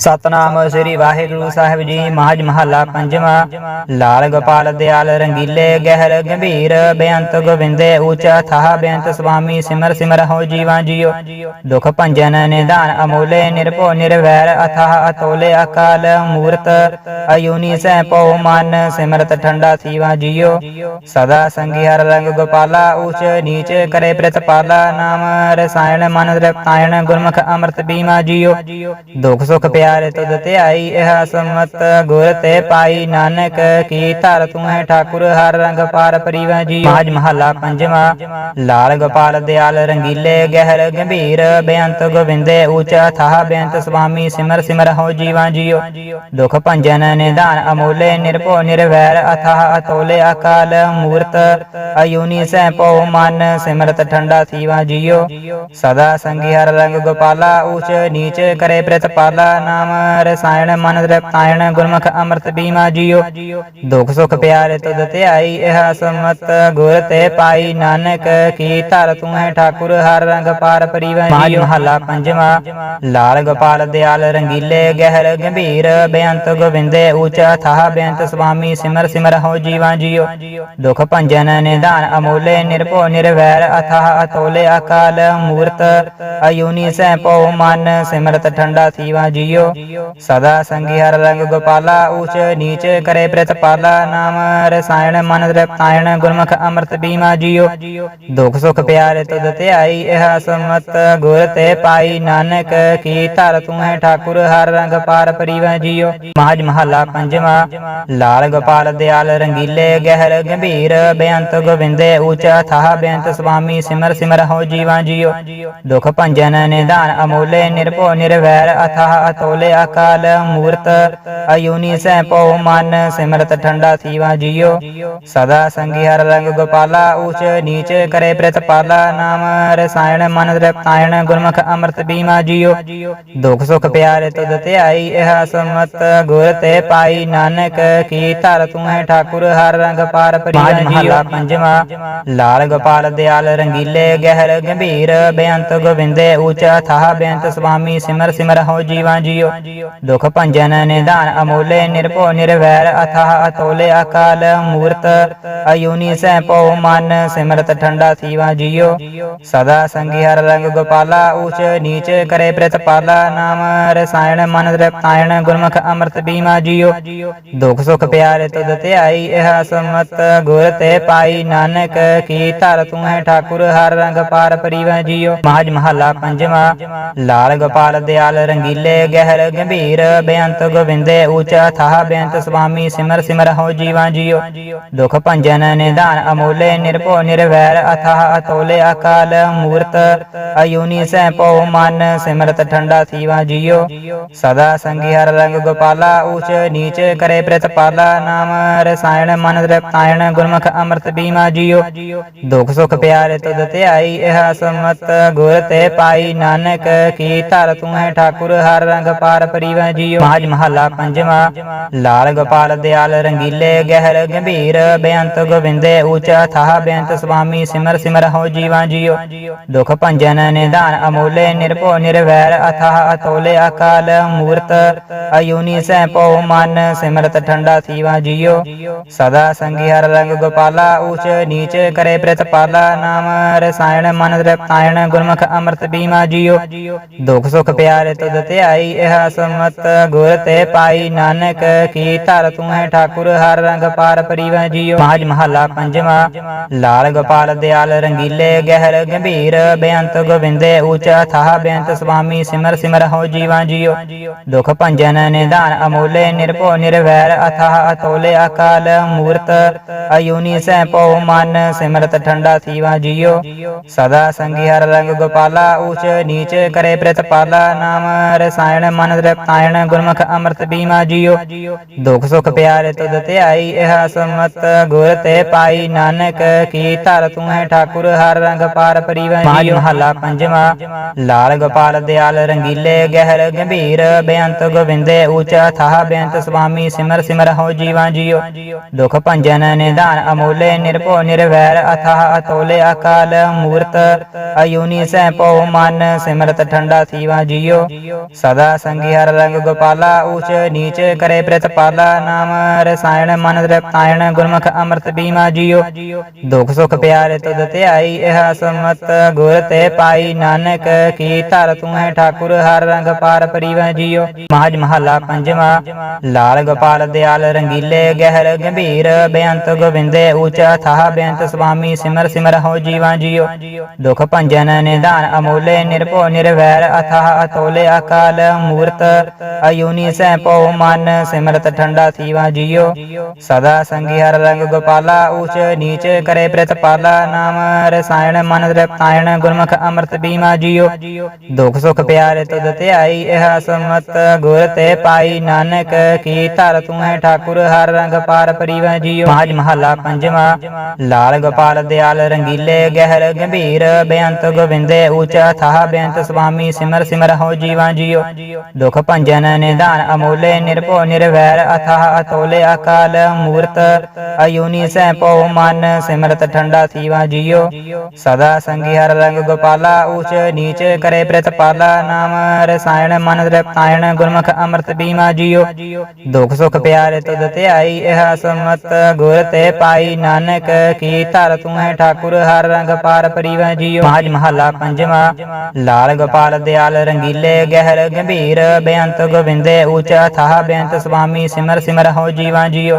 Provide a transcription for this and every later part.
ਸਤਨਾਮ ਸ੍ਰੀ ਵਾਹਿਗੁਰੂ ਸਾਹਿਬ ਜੀ, ਮਹਾਜ ਮਹੱਲਾ ਪੰਜਵਾਂ। ਲਾਲ ਗੋਪਾਲ ਦਿਆਲ, ਰੰਗੀਲੇ ਗਹਿਰ ਗੰਭੀਰ, ਬੇਅੰਤ ਗੋਬਿੰਦੇ ਉੱਚਾ ਥਾਹ ਬੇਅੰਤ ਸੁਆਮੀ, ਸਿਮਰ ਸਿਮਰ ਹੋ ਜੀਵਾਂ ਜੀਓ। ਦੁਖ ਭੰਜਨ ਨਿਧਾਨ ਅਮੋਲੇ, ਨਿਰਭਉ ਨਿਰਵੈਰ, ਅਥਾਹ ਅਤੋਲੇ ਅਕਾਲ ਮੂਰਤ, ਅਯੂਨੀ ਸੈ ਪਉ ਮਨ, ਸਿਮਰਤ ਠੰਡਾ ਥੀਵਾ ਜੀਓ। ਸਦਾ ਸੰਗੀ ਹਰ ਰੰਗ ਗੋਪਾਲਾ ਉਚ ਨੀਚ ਕਰੇ ਪ੍ਰਤਪਾਲਾ ਨਾਮ ਰਸਾਇਣ ਮਨ ਰਪਤਾਇਣ, ਗੁਰਮੁਖ ਅੰਮ੍ਰਿਤ ਬੀਮਾ ਜੀਓ। ਦੁਖ ਸੁਖ ਪਿਆ ਪਿਆਰੇ ਤੁਧ ਧਿਆਈ, ਇਹ ਸਮਤ ਗੁਰ ਤੇ ਪਾਈ। ਨਾਨਕ ਕੀ ਧਰ ਤੂੰ ਹੈ ਠਾਕੁਰ, ਹਰ ਰੰਗ ਪਾਰ ਪਰੀਵਾ ਜੀ ਮਾਜ ਮਹੱਲਾ ਪੰਜਵਾਂ, ਲਾਲ ਗੋਪਾਲ ਦਿਆਲ ਰੰਗੀਲੇ ਗਹਿਰ ਗੰਭੀਰ। ਬੇਅੰਤ ਗੋਬਿੰਦੇ ਉੱਚਾ ਥਾਹ, ਬੇਅੰਤ ਸੁਆਮੀ ਸਿਮਰ ਸਿਮਰ ਹੋ ਜੀਵਾ ਜੀਓ ਦੁਖ ਭੰਜਨ ਨਿਦਾਨ ਅਮੋਲੇ, ਨਿਰਭਉ ਨਿਰਵੈਰ ਅਥਾ ਅਤੋਲੇ ਅਕਾਲ ਮੂਰਤ। ਅਯੂਨੀ ਸੈ ਪਉ ਮਨ ਸਿਮਰਤ ਠੰਡਾ ਸੀਵਾ ਜੀਓ ਸਦਾ ਸੰਗੀ ਹਰ ਰੰਗ ਗੋਪਾਲਾ ਉਚ ਨੀਚ ਕਰੇ ਪ੍ਰਤਪਾਲਾ। ਨਾਮ ਰਸਾਇਣ ਮਨ ਰਪਤਾਇਣ ਗੁਰਮੁਖ ਅੰਮ੍ਰਿਤ ਬੀਮਾ ਜੀਓ। ਦੁਖ ਸੁਖ ਪਿਆਰੇ ਤੁਧ ਧਿਆਈ ਇਹ ਸਮਤ ਗੁਰ ਤੇ ਪਾਈ। ਨਾਨਕ ਕੀ ਧਰ ਤੂੰ ਹੈ ਠਾਕੁਰ ਹਰ ਰੰਗ ਪਾਰ ਪਰੀਵਾ ਮਾਜ ਮਹੱਲਾ ਪੰਜਵਾਂ। ਲਾਲ ਗੋਪਾਲ ਦਿਆਲ ਰੰਗੀਲੇ ਗਹਿਰ ਗੰਭੀਰ। ਬੇਅੰਤ ਗੋਬਿੰਦੇ ਉੱਚਾ ਥਾਹ ਬੇਅੰਤ ਸੁਆਮੀ ਸਿਮਰ ਸਿਮਰ ਹੋ ਜੀਵਾਂ ਜੀਓ। ਦੁਖ ਭੰਜਨ ਨਿਧਾਨ ਅਮੋਲੇ ਨਿਰਭਉ ਨਿਰਵੈਰ ਅਥਾਹ ਅਤੋਲੇ ਅਕਾਲ ਮੂਰਤ। ਅਯੂਨੀ ਸੈ ਪਉ ਮਨ ਸਿਮਰਤ ਠੰਡਾ ਥੀਵਾ ਜੀਓ। ਸਦਾ ਸੰਗੀ ਹਰ ਰੰਗ ਗੋਪਾਲਾ ਉੱਚ ਨੀਚ ਕਰੇ ਪ੍ਰਤਪਾਲਾ ਨਾਮ ਰਸਾਇਣ ਮਨ ਰਪਤਾਇਣ ਗੁਰਮੁਖ ਅੰਮ੍ਰਿਤ ਬੀਮਾ ਜੀਓ। ਦੁਖ ਸੁਖ ਪਿਆਰੇ ਤੁਧ ਧਿਆਈ, ਇਹ ਸਮਤ ਗੁਰ ਤੇ ਪਾਈ। ਨਾਨਕ ਕੀ ਧਰ ਤੂੰ ਹੈ ਠਾਕੁਰ, ਹਰ ਰੰਗ ਪਾਰ ਪਰੀਵਾ ਜੀਓ। ਮਹਾਜ ਮਹੱਲਾ ਪੰਜਵਾਂ, ਲਾਲ ਗੋਪਾਲ ਦਿਆਲ ਰੰਗੀਲੇ, ਗਹਿਰ ਗੰਭੀਰ, ਬੇਅੰਤ ਗੋਬਿੰਦੇ ਊਚ ਥਾਹ ਬੇਅੰਤ ਸੁਆਮੀ ਸਿਮਰ ਸਿਮਰ ਹੋ ਜੀਵਾਂ ਜੀਓ। ਦੁਖ ਭੰਜਨ ਨਿਧਾਨ ਅਮੋਲੇ, ਨਿਰਭਉ ਨਿਰਵੈਰ, ਅਥਾਹ ਅਤੋਲੇ ਅਕਾਲ ਮੂਰਤ ਅਯੂਨੀ ਸੈ ਪਉ ਮਨ ਸਿਮਰਤ ਠੰਡਾ ਥੀਵਾ ਜੀਓ। ਸਦਾ ਸੰਗੀ ਹਰ ਰੰਗ ਗੋਪਾਲਾ ਉੱਚ ਨੀਚ ਕਰੇ ਪ੍ਰਤਪਾਲਾ ਨਾਮ ਰਸਾਇਣ ਮਨ ਰਪਤਾਇਣ ਗੁਰਮੁਖ ਅੰਮ੍ਰਿਤ ਬੀਮਾ ਜੀਓ। ਦੁਖ ਸੁਖ ਪਿਆਰੇ ਤੁਧ ਧਿਆਈ ਇਹ ਸਮਤ ਗੁਰ ਤੇ ਪਾਈ। ਨਾਨਕ ਕੀ ਧਰ ਤੂੰ ਹੈ ਠਾਕੁਰ ਹਰ ਰੰਗ ਪਾਰ ਪਰੀਵਾ ਮਹੱਲਾ ਪੰਜਵਾਂ ਲਾਲ ਗੋਪਾਲ ਦਿਆਲ ਰੰਗੀਲੇ ਗਹਿਰ ਗੰਭੀਰ ਬੇਅੰਤ ਗੋਬਿੰਦੇ ਉੱਚਾ ਥਾਹ ਬੇਅੰਤ ਸੁਆਮੀ ਸਿਮਰ ਸਿਮਰ ਹੋ ਜੀਵਾਂ ਜੀਓ। ਦੁਖ ਭੰਜਨ ਨਿਧਾਨ ਅਮੋਲੇ, ਨਿਰਭਉ, ਨਿਰਵੈਰ, ਅਥਾਹ, ਅਤੋਲੇ, ਅਕਾਲ, ਮੂਰਤ, ਅਯੂਨੀ ਸੈ ਪਉ ਮਨ, ਸਿਮਰਤ, ਠੰਡਾ ਥੀਵਾ ਜੀਓ। ਸਦਾ ਸੰਗੀ ਹਰ ਰੰਗ ਗੋਪਾਲਾ ਉੱਚ ਨੀਚ ਕਰੇ ਪ੍ਰਤਪਾਲਾ ਨਾਮ ਰਸਾਇਣ, ਮਨ ਰਪਤਾਇਣ, ਗੁਰਮੁਖ ਅੰਮ੍ਰਿਤ ਬੀਮਾ ਜੀਓ। ਦੁਖ ਸੁਖ ਪਿਆਰੇ ਤੁਧ ਧਿਆਈ, ਇਹ ਸਮਤ ਗੁਰ ਤੇ ਪਾਈ। ਨਾਨਕ ਕੀ ਧਰ ਤੂੰ ਹੈ ਠਾਕੁਰ, ਹਰ ਰੰਗ ਪਾਰ ਪਰੀਵਾ ਜੀਓ। ਮਹਾਜ ਮਹੱਲਾ ਪੰਜਵਾਂ, ਲਾਲ ਗੋਪਾਲ, ਦਿਆਲ ਰੰਗੀਲੇ ਗਹਿਰ ਗੰਭੀਰ। ਬੇਅੰਤ ਗੋਵਿੰਦੇ ਉੱਚਾ ਥਾਹ। ਬੇਅੰਤ ਸੁਆਮੀ ਸਿਮਰ ਸਿਮਰ ਹੋ ਜੀਵਾਂ ਜੀਓ। ਦੁਖ ਭੰਜਨ ਨਿਧਾਨ ਅਮੋਲੇ ਨਿਰਭਉ ਨਿਰਵੈਰ। ਅਥਾਹ ਅਤੋਲੇ ਅਕਾਲ ਮੂਰਤ। ਅਯੂਨੀ ਸੈ ਪਉ ਮਨ। ਸਿਮਰਤ ਠੰਡਾ ਥੀਵਾ ਜੀਓ। ਸਦਾ ਸੰਗੀ ਹਰ ਰੰਗ ਗੋਪਾਲਾ। ਉੱਚ ਨੀਚ ਕਰੇ ਪ੍ਰਤਪਾਲਾ ਨਾਮ ਰਸਾਇਣ ਮਨ ਰਪਤਾਇਣ। ਗੁਰਮੁਖ ਅੰਮ੍ਰਿਤ ਬੀਮਾ ਜੀਓ। ਦੁਖ ਸੁਖ ਪਿਆਰੇ ਤੁਧ ਧਿਆਈ। ਇਹ ਸਮਤ ਗੁਰ ਤੇ ਪਾਈ। ਨਾਨਕ ਕੀ ਧਰ ਤੂੰ ਹੈ ਠਾਕੁਰ। ਹਰ ਰੰਗ ਪਾਰ ਪਰੀਵਾ ਜੀਓ। ਮਾਜ ਮਹੱਲਾ ਪੰਜਵਾਂ। ਲਾਲ ਗੋਪਾਲ ਦਿਆਲ, ਰੰਗੀਲੇ ਗਹਿਰ, ਗੰਭੀਰ। ਬੇਅੰਤ ਗੋਬਿੰਦੇ ਉੱਚਾ ਥਾਹ। ਬੇਅੰਤ ਸੁਆਮੀ, ਸਿਮਰ ਸਿਮਰ ਹੋ ਜੀਵਾਂ ਜੀਓ। ਦੁਖ ਭੰਜਨ, ਨਿਧਾਨ ਅਮੋਲੇ, ਨਿਰਭਉ ਨਿਰਵੈਰ। ਅਥਾਹ ਅਤੋਲੇ ਅਕਾਲ ਮੂਰਤ, ਅਯੂਨੀ ਸੈ ਪਉ ਮਨ। ਸਿਮਰਤ ਠੰਡਾ ਥੀਵਾ ਜੀਓ। ਸਦਾ ਸੰਗੀ ਹਰ ਰੰਗ ਗੋਪਾਲਾ ਉਚ ਨੀਚ ਕਰੇ ਪ੍ਰਤਪਾਲਾ। ਨਾਮ ਰਸਾਇਣ ਮਨ ਰਪਤਾਇਣ, ਗੁਰਮੁਖ ਅੰਮ੍ਰਿਤ ਬੀਮਾ ਜੀਓ। ਦੁਖ ਸੁਖ ਪਿਆਰੇ ਤੁਧ ਧਿਆਈ ਇਹ ਸਮਤ ਗੁਰ ਤੇ ਪਾਈ ਨਾਨਕ ਕੀ ਧਰ ਤੂੰ ਹੈ ਠਾਕੁਰ, ਹਰ ਰੰਗ ਪਾਰ ਪਰੀਵਾ ਜੀਓ ਮਹਾਜ ਮਹੱਲਾ ਪੰਜਵਾਂ, ਲਾਲ ਗੋਪਾਲ ਦਿਆਲ ਰੰਗੀਲੇ ਗਹਿਰ ਗੰਭੀਰ, ਬੇਅੰਤ ਗੋਬਿੰਦੇ ਉੱਚਾ ਥਾਹ ਬੇਅੰਤ ਸੁਆਮੀ ਸਿਮਰ ਸਿਮਰ ਹੋ ਜੀਵਾਂ ਜੀਓ ਦੁਖ ਭੰਜਨ ਨਿਧਾਨ ਅਮੋਲੇ, ਨਿਰਭਉ ਨਿਰਵੈਰ, ਅਥਾਹ ਅਤੋਲੇ ਅਕਾਲ ਮੂਰਤ, ਅਯੂਨੀ ਸੈ ਪਉ ਮਨ, ਸਿਮਰਤ ਠੰਡਾ ਥੀਵਾ ਜੀਓ ਸਦਾ ਸੰਗੀ ਹਰ ਰੰਗ ਗੋਪਾਲਾ ਉਚ ਨੀਚ ਕਰੇ ਪ੍ਰਤਪਾਲਾ, ਨਾਮ ਰਸਾਇਣ ਮਨ ਰਪਤਾਇਣ ਗੁਰਮੁਖ ਅੰਮ੍ਰਿਤ ਬੀਮਾ ਜੀਓ। ਦੁਖ ਸੁਖ ਪਿਆਰੇ ਤੁਧ ਧਿਆਈ ਇਹ ਸਮਤ, ਗੁਰ ਤੇ ਪਾਈ ਨਾਨਕ, ਕੀ ਧਰ ਤੂੰ ਹੈ ਠਾਕੁਰ, ਹਰ ਰੰਗ ਪਾਰ ਪਰੀਵਾ ਜੀਓ। ਮਹੱਲਾ ਪੰਜਵਾਂ, ਲਾਲ ਗੋਪਾਲ ਦਿਆਲ, ਰੰਗੀਲੇ ਗਹਿਰ ਗੰਭੀਰ, ਬੇਅੰਤ ਗੋਬਿੰਦੇ ਉੱਚਾ ਥਾਹ ਬੇਅੰਤ ਸੁਆਮੀ, ਸਿਮਰ ਸਿਮਰ ਹੋ ਜੀਵਾਂ ਜੀਓ। ਦੁਖ ਭੰਜਨ ਨਿਦਾਨ ਅਮੋਲੇ, ਨਿਰਭਉ ਨਿਰਵੈਰ, ਅਥਾਹ ਅਤੋਲੇ ਅਕਾਲ ਮੂਰਤ, ਅਯੂਨੀ ਸੈ ਪਉ ਮਨ, ਸਿਮਰਤ ਠੰਡਾ ਥੀਵਾ ਜੀਓ। ਸਦਾ ਸੰਗੀ ਹਰ ਰੰਗ ਗੋਪਾਲਾ, ਊਚ ਨੀਚ ਕਰੇ ਪ੍ਰਿਤਪਾਲਾ ਨਾਮ ਰਸਾਇਣ ਮਨ ਤ੍ਰਿਪਤਾਇਣ ਗੁਰਮੁਖ ਅੰਮ੍ਰਿਤ ਬੀਮਾ ਜੀਓ। ਦੁਖ ਸੁਖ ਪਿਆਰੇ ਤੁਧ ਧਿਆਈ, ਇਹ ਸਮਤ ਗੁਰ ਤੇ ਪਾਈ। ਨਾਨਕ ਕੀ ਧਰ ਤੂੰ ਹੈ ਠਾਕੁਰ, ਹਰ ਰੰਗ ਪਾਰ ਪਰਿਵੈ ਜੀਓ। ਮਹਾਜ ਮਹੱਲਾ ਪੰਜਵਾ, ਲਾਲ ਗੋਪਾਲ ਦਿਆਲ ਰੰਗੀਲੇ, ਗਹਿਰ ਗੰਭੀਰ, ਬੇਅੰਤ ਗੋਬਿੰਦੇ ਊਚਾ ਥਾਹ ਬੇਅੰਤ ਸੁਆਮੀ ਸਿਮਰ ਸਿਮਰ ਹੋ ਜੀਵਾ ਜੀਓ। ਦੁਖ ਭੰਜਨ ਨਿਦਾਨ ਅਮੋਲੇ, ਨਿਰਭਉ ਨਿਰਵੈਰ, ਅਥਾਹ ਅਤੋਲੇ, ਅਕਾਲ ਮੂਰਤ ਅਯੂਨੀ ਸੈ ਪਉ ਮਨ, ਸਿਮਰਤ ਠੰਡਾ ਥੀਵਾ ਜੀਓ। ਸਦਾ ਸੰਗੀ ਹਰ ਰੰਗ ਗੋਪਾਲਾ, ਊਚ ਨੀਚ ਕਰੇ ਪ੍ਰਿਤਪਾਲਾ ਨਾਮ ਰਸਾਇਣ ਮਨ ਤ੍ਰਿਪਤਾਇਣ ਗੁਰਮੁਖ ਅੰਮ੍ਰਿਤ ਬੀਮਾ ਜੀਓ। ਦੁਖ ਸੁਖ ਪਿਆਰੇ ਤੁਧ ਧਿਆਈ, ਇਹ ਸਮਤ ਗੁਰ ਤੇ ਪਾਈ। ਨਾਨਕ ਕੀ ਧਰ ਤੂੰ ਹੈ ਠਾਕੁਰ, ਹਰ ਰੰਗ ਪਾਰ ਪਰਿਵੈ ਜੀਓ। ਮਹਾਜ ਮਹੱਲਾ ਪੰਜਵਾ, ਲਾਲ ਗੋਪਾਲ ਦਿਆਲ ਰੰਗੀਲੇ, ਗਹਿਰ ਗੰਭੀਰ। ਬੇਅੰਤ ਗੋਵਿੰਦੇ, ਊਚਾ ਥਾਹ ਬੇਅੰਤ ਸੁਆਮੀ ਸਿਮਰ ਸਿਮਰ ਹੋ ਜੀਵਾ ਜੀਓ। ਦੁਖ ਭੰਜਨ ਨਿਧਾਨ ਅਮੋਲੇ, ਨਿਰਭਉ, ਨਿਰਵੈਰ, ਅਥਾਹ, ਅਤੋਲੇ, ਅਕਾਲ, ਮੂਰਤ, ਅਯੂਨੀ ਸੈ ਪਉ ਮਨ, ਸਿਮਰਤ, ਠੰਡਾ ਥੀਵਾ ਜੀਓ। ਸਦਾ ਸੰਗੀ ਹਰ ਰੰਗ ਗੋਪਾਲਾ, ਊਚ ਨੀਚ ਕਰੇ ਪ੍ਰਿਤਪਾਲਾ ਨਾਮ ਰਸਾਇਣ, ਮਨ ਤ੍ਰਿਪਤਾਇਣ ਗੁਰਮੁਖ ਅੰਮ੍ਰਿਤ ਬੀਮਾ ਜੀਓ। ਦੁਖ ਸੁਖ ਪਿਆਰੇ ਤੁਧ ਧਿਆਈ, ਇਹ ਸਮਤ ਗੁਰ ਤੇ ਪਾਈ। ਨਾਨਕ ਕੀ ਧਰ ਤੂੰ ਹੈ ਠਾਕੁਰ, ਹਰ ਰੰਗ ਪਾਰ ਪਰਿਵੈ ਜੀਓ। ਮਹਾਜ ਮਹੱਲਾ ਪੰਜਵਾ, ਲਾਲ ਗੋਪਾਲ, ਦਿਆਲ ਰੰਗੀਲੇ, ਗਹਿਰ ਗੰਭੀਰ। ਬੇਅੰਤ ਗੋਵਿੰਦੇ ਊਚਾ ਅਥਾਹ ਬੇਅੰਤ ਸੁਆਮੀ ਸਿਮਰ ਸਿਮਰ ਹੋ ਜੀਵਾ ਜੀਓ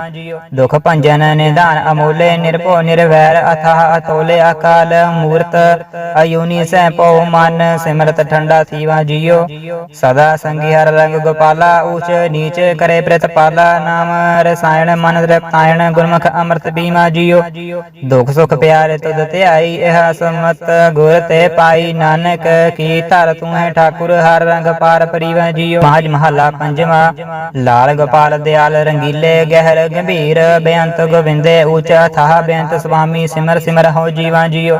ਦੁਖ ਭੰਜਨ ਨਿਧਾਨ ਅਮੋਲੇ ਨਿਰਭਉ ਨਿਰਵੈਰ ਅਥਾਹ ਅਤੋਲੇ ਅਕਾਲ ਮੂਰਤ ਅਯੂਨੀ ਸੈ ਪਉ ਮਨ ਸਿਮਰਤ ਠੰਡਾ ਥੀਵਾ ਜੀਓ ਸਦਾ ਸੰਗੀ ਹਰ ਰੰਗ ਗੋਪਾਲਾ ਊਚ ਨੀਚ ਕਰੇ ਪ੍ਰਿਤਪਾਲਾ ਨਾਮ ਰਸਾਇਣ ਮਨ ਤ੍ਰਿਪਤਾਇਣ ਗੁਰਮੁਖ ਅੰਮ੍ਰਿਤ ਬੀਮਾ ਜੀਓ ਦੁਖ ਸੁਖ ਪਿਆਰੇ ਤੁਧ ਧਿਆਈ ਇਹ ਸਮਤ ਗੁਰ ਤੇ ਪਾਈ ਨਾਨਕ ਕੀ ਧਰ ਤੂੰ ਹੈ ਠਾਕੁਰ ਹਰ ਰੰਗ ਪਾਰ ਪਰਿਵੈ ਜੀਓ। ਮਹਾਜ ਮਹੱਲਾ ਪੰਜਵਾ। ਲਾਲ ਗੋਪਾਲ ਦਿਆਲ, ਰੰਗੀਲੇ ਗਹਿਰ ਗੰਭੀਰ। ਬੇਅੰਤ ਗੋਬਿੰਦੇ ਊਚਾ ਥਾਹ ਬੇਅੰਤ ਸੁਆਮੀ ਸਿਮਰ ਸਿਮਰ ਹੋ ਜੀਵਾ ਜੀਓ।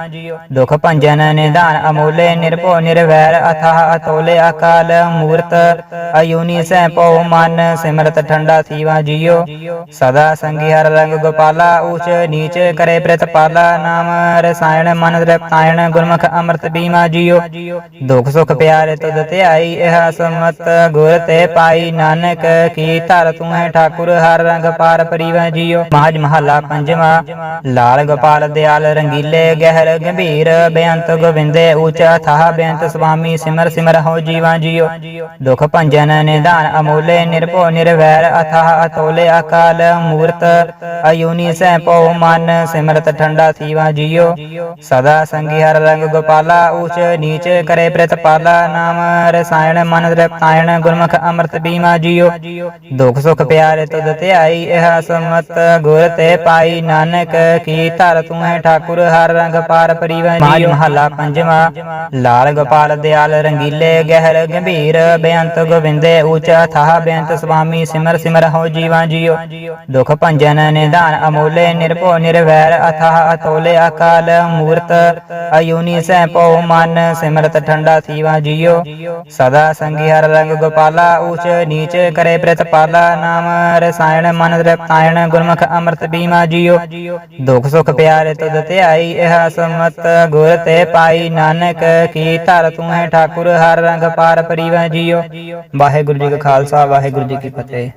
ਦੁਖ ਭੰਜਨ ਨਿਧਾਨ ਅਮੋਲੇ, ਨਿਰਭਉ ਨਿਰਵੈਰ। ਅਥਾਹ ਅਤੋਲੇ ਅਕਾਲ ਮੂਰਤ, ਅਯੂਨੀ ਸੈ ਪਉ ਮਨ। ਸਿਮਰਤ ਠੰਡਾ ਥੀਵਾ ਜੀਓ। ਸਦਾ ਸੰਗੀ ਹਰ ਰੰਗ ਗੋਪਾਲਾ ਉਚ ਨੀਚ ਕਰੇ ਪ੍ਰਿਤਪਾਲਾ ਨਾਮ ਰਸਾਇਣ ਮਨ ਤ੍ਰਿਪਤਾਇਣ ਗੁਰਮੁਖ ਅੰਮ੍ਰਿਤ ਬੀਮਾ ਜੀਓ। ਦੁਖ ਸੁਖ ਪਿਆਰੇ ਤੁਧ ਧਿਆਈ, ਇਹ ਸਮਤ ਗੁਰ ਤੇ ਪਾਈ ਨਾਨਕ, ਕੀ ਧਰ ਤੂੰ ਹੈ ਠਾਕੁਰ, ਹਰ ਰੰਗ ਪਾਰ ਪਰਿਵੈ ਜੀਓ। ਮਹਾਜ ਮਹੱਲਾ ਪੰਜਵਾ, ਲਾਲ ਗੋਪਾਲ ਦਿਆਲ, ਰੰਗੀਲੇ ਗਹਿਰ ਗੰਭੀਰ, ਬੇਅੰਤ ਗੋਬਿੰਦੇ ਊਚਾ ਥਾਹ, ਬੇਅੰਤ ਸੁਆਮੀ ਸਿਮਰ ਸਿਮਰ ਹੋ ਜੀਵਾ ਜੀਓ। ਦੁਖ ਭੰਜਨ ਨਿਧਾਨ ਅਮੋਲੇ, ਨਿਰਭਉ ਨਿਰਵੈਰ, ਅਥਾਹ ਅਤੋਲੇ ਅਕਾਲ ਮੂਰਤ, ਅਯੂਨੀ ਸੈ ਪਉ ਮਨ, ਸਿਮਰਤ ਠੰਡਾ ਥੀਵਾ ਜੀਓ। ਸਦਾ ਸੰਗੀ ਹਰ ਰੰਗ ਗੋਪਾਲਾ ਉਚ ਨੀਚ ਕਰੇ ਪ੍ਰਿਤਪਾਲਾ, ਨਾਮ ਰਸਾਇਣ ਮਨ ਤ੍ਰਿਪਤਾਇਣ ਗੁਰਮੁਖ ਅੰਮ੍ਰਿਤ ਬੀਮਾ ਜੀਓ। ਦੁਖ ਸੁਖ ਪਿਆਰੇ ਤੁਧ ਧਿਆਈ ਇਹ ਸਮਤ ਗੁਰ ਤੇ ਪਾਈ। ਨਾਨਕ ਕੀ ਧਰ ਤੂੰ ਹੈ ਠਾਕੁਰ, ਹਰ ਰੰਗ ਪਾਰ ਪਰਿਵੈ ਜੀਓ। ਮਹੱਲਾ ਪੰਜਵਾ, ਲਾਲ ਗੋਪਾਲ ਦਿਆਲ, ਰੰਗੀਲੇ ਗਹਿਰ ਗੰਭੀਰ। ਬੇਅੰਤ ਗੋਬਿੰਦੇ ਊਚਾ ਥਾਹ, ਬੇਅੰਤ ਸੁਆਮੀ ਸਿਮਰ ਸਿਮਰ ਹੋ ਜੀਵਾ ਜੀਓ। ਦੁਖ ਭੰਜਨ ਨਿਦਾਨ ਅਮੋਲੇ, ਨਿਰਭਉ ਨਿਰਵੈਰ, ਅਥਾਹ ਅਤੋਲੇ ਅਕਾਲ ਮੂਰਤ। ਅਯੂਨੀ ਸੈ ਪਉ ਮਨ ਸਿਮਰਤ ਠੰਡਾ ਥੀਵਾ ਜੀਓ। ਸਦਾ ਸੰਗੀ ਹਰ ਰੰਗ ਗੋਪਾਲਾ, ਊਚ ਨੀਚ ਕਰੇ ਪ੍ਰਿਤਪਾਲਾ ਨਾਮ ਰਸਾਇਣ ਮਨ ਤ੍ਰਿਪਤਾਇਣ ਗੁਰਮੁਖ ਅੰਮ੍ਰਿਤ ਬੀਮਾ ਜੀਓ। ਦੁਖ ਸੁਖ ਪਿਆਰੇ ਤੁਧ ਧਿਆਈ ਇਹ ਸਮਤ ਗੁਰ ਤੇ ਪਾਈ। ਨਾਨਕ ਕੀ ਧਰ ਤੂੰ ਹੈ ਠਾਕੁਰ, ਹਰ ਰੰਗ ਪਾਰ ਪਰਿਵੈ ਜੀਓ। ਵਾਹਿਗੁਰੂ ਜੀ ਕਾ ਖਾਲਸਾ, ਵਾਹਿਗੁਰੂ ਜੀ ਕੀ ਫਤਿਹ।